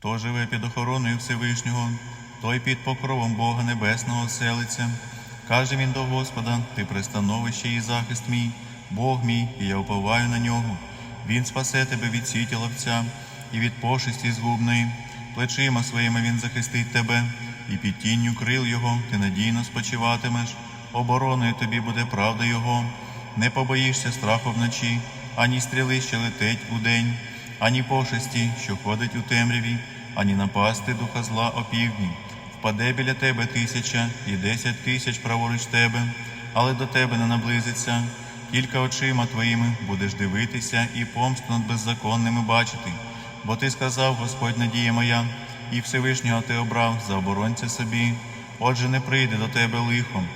Хто живе під охороною Всевишнього, той під покровом Бога Небесного селиться. Каже він до Господа, ти пристановище і захист мій, Бог мій, і я уповаю на нього. Він спасе тебе від сіті ловця і від пошесті згубної. Плечима своїми він захистить тебе, і під тінню крил його ти надійно спочиватимеш. Обороною тобі буде правда Його. Не побоїшся страху вночі, ані стріли, що летить удень, ані пошесті, що ходить у темряві, ані напасти духа зла опівдні. Впаде біля тебе тисяча і десять тисяч праворуч тебе, але до тебе не наблизиться. Тільки очима твоїми будеш дивитися і помсту над беззаконними бачити. Бо ти сказав, Господь надія моя, і Всевишнього ти обрав за оборонця собі. Отже, не прийде до тебе лихом,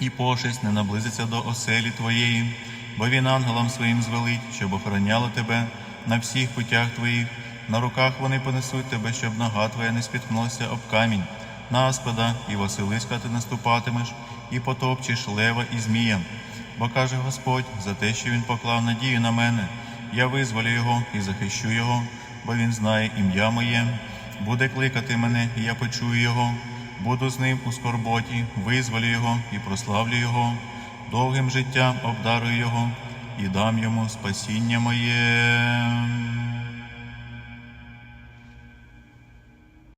і пошесть не наблизиться до оселі твоєї, бо він ангелам своїм звелить, щоб охороняло тебе на всіх путях твоїх. На руках вони понесуть тебе, щоб нога твоя не спіткнулася об камінь. На аспада і Василиска ти наступатимеш, і потопчеш лева і змія. Бо каже Господь, за те, що він поклав надію на мене, я визволю його і захищу його, бо він знає ім'я моє. Буде кликати мене, і я почую його. Буду з ним у скорботі, визволю його і прославлю його, довгим життям обдарую його і дам йому спасіння моє.